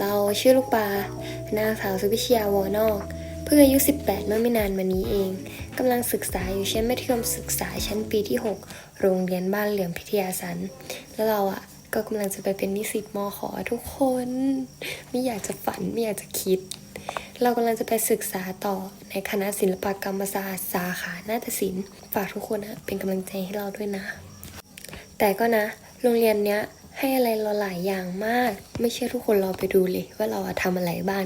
เราชื่อลูกปลานางสาวสุวิชยาวอนอก เพิ่งอายุ 18 เมื่อไม่นานมานี้เองกำลังศึกษาอยู่ชั้นมัธยมศึกษาชั้นปีที่ 6 โรงเรียนบ้านเหลื่อมพิทยาสัน แล้วเราอะก็กำลังจะไปเป็นนิสิตมขอทุกคน ไม่อยากจะฝันไม่อยากจะคิด เรากำลังจะไปศึกษาต่อในคณะศิลปกรรมศาสตร์สาขานาฏศิลป์ฝากทุกคนนะเป็นกำลังใจให้เราด้วยนะ แต่ก็นะ โรงเรียนเนี้ย ให้อะไรเราหลายอย่างมาก ไม่เชื่อทุกคนเราไปดูเลยว่าเราทำอะไรบ้าง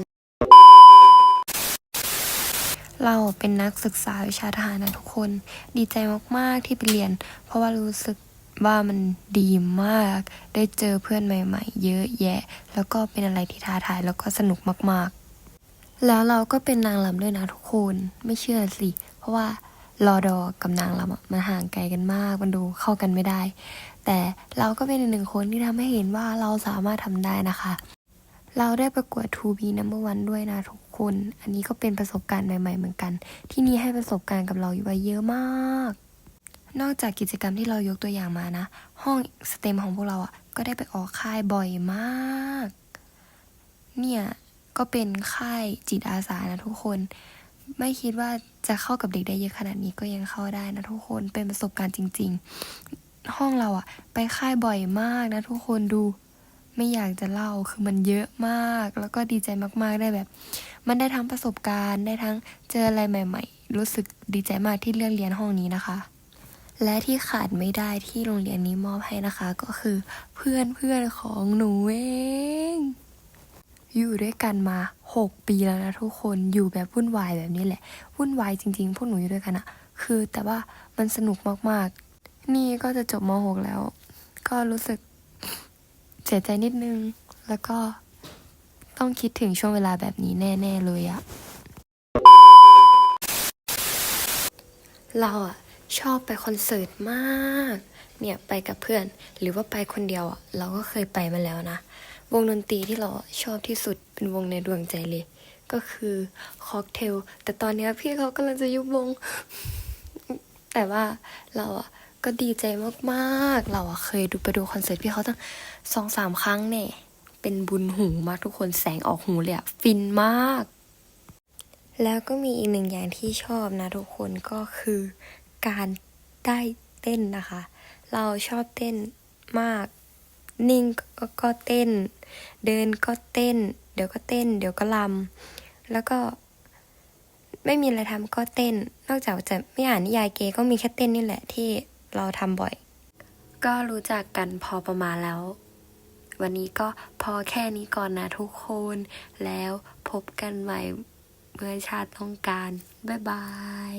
เราเป็นนักศึกษาวิชาทหารนะทุกคน ดีใจมากๆที่ไปเรียน เพราะว่ารู้สึกว่ามันดีมาก ได้เจอเพื่อนใหม่ๆ เยอะแยะ แล้วก็เป็นอะไรที่ท้าทายแล้วก็สนุกมากๆ แล้วเราก็เป็นนางรำด้วยนะทุกคน ไม่เชื่อสิ เพราะว่ารอดอกับนางรำมันห่างไกลกันมาก มันดูเข้ากันไม่ได้ แต่เราก็เป็นหนึ่งคนที่ทำให้เห็นว่าเราสามารถทำได้นะคะ เราได้ประกวด 2B Number One ด้วยนะทุกคน อันนี้ก็เป็นประสบการณ์ใหม่ๆเหมือนกัน ที่นี่ให้ประสบการณ์กับเราอยู่ไว้เยอะมาก นอกจากกิจกรรมที่เรายกตัวอย่างมานะ ห้องสเต็มของพวกเราอะก็ได้ไปออกค่ายบ่อยมาก เนี่ยก็เป็นค่ายจิตอาสานะทุกคน ไม่คิดว่าจะเข้ากับเด็กได้เยอะขนาดนี้ก็ยังเข้าได้นะทุกคนเป็นประสบการณ์จริง ๆ ห้องเราอะไปค่ายบ่อยมากนะทุกคนดู ไม่อยากจะเล่าคือมันเยอะมาก แล้วก็ดีใจมากๆได้แบบ มันได้ทั้งประสบการณ์ได้ทั้งเจออะไรใหม่ ๆ รู้สึกดีใจมากที่เลือกเรียนห้องนี้นะคะ และที่ขาดไม่ได้ที่โรงเรียนนี้มอบให้นะคะ ก็คือเพื่อนเพื่อนของหนูเองอยู่ด้วยกันมา 6 ปีแล้วนะทุกคนอยู่แบบวุ่นวายแบบนี้แหละวุ่นวายจริงๆ พวกหนูอยู่ด้วยกันอะคือแต่ว่ามันสนุกมากๆ นี่ก็จะจบม .6 แล้ว ก็รู้สึกเสียใจนิดนึง แล้วก็ต้องคิดถึงช่วงเวลาแบบนี้แน่ ๆ เลยอะเราอะชอบไปคอนเสิร์ตมาก เนี่ยไปกับเพื่อนหรือว่าไปคนเดียวอะเราก็เคยไปมาแล้วนะ วงดนตรีที่เราชอบที่สุดเป็นวงในดวงใจเลย ก็คือค็อกเทล แต่ตอนนี้พี่เขากำลังจะยุบวง แต่ว่าเราอะ ก็ดีใจมากๆ เราอะเคยดูไปดูคอนเสิร์ตพี่เขาตั้งสองสามครั้งเนี่ย เป็นบุญหูมากทุกคนแสงออกหูเลยอะฟินมาก แล้วก็มีอีกหนึ่งอย่างที่ชอบนะทุกคนก็คือการได้เต้นนะคะ เราชอบเต้นมาก นิ่งก็ก็เต้น เดินก็เต้น เดี๋ยวก็เต้น เดี๋ยวก็ลำแล้วก็ไม่มีอะไรทำก็เต้น นอกจากจะไม่อ่านนิยายเกย์ก็มีแค่เต้นนี่แหละที่ เราทำบ่อย ก็รู้จักกันพอประมาณแล้ว วันนี้ก็พอแค่นี้ก่อนนะทุกคน แล้วพบกันใหม่เมื่อชาติต้องการ บ๊ายบาย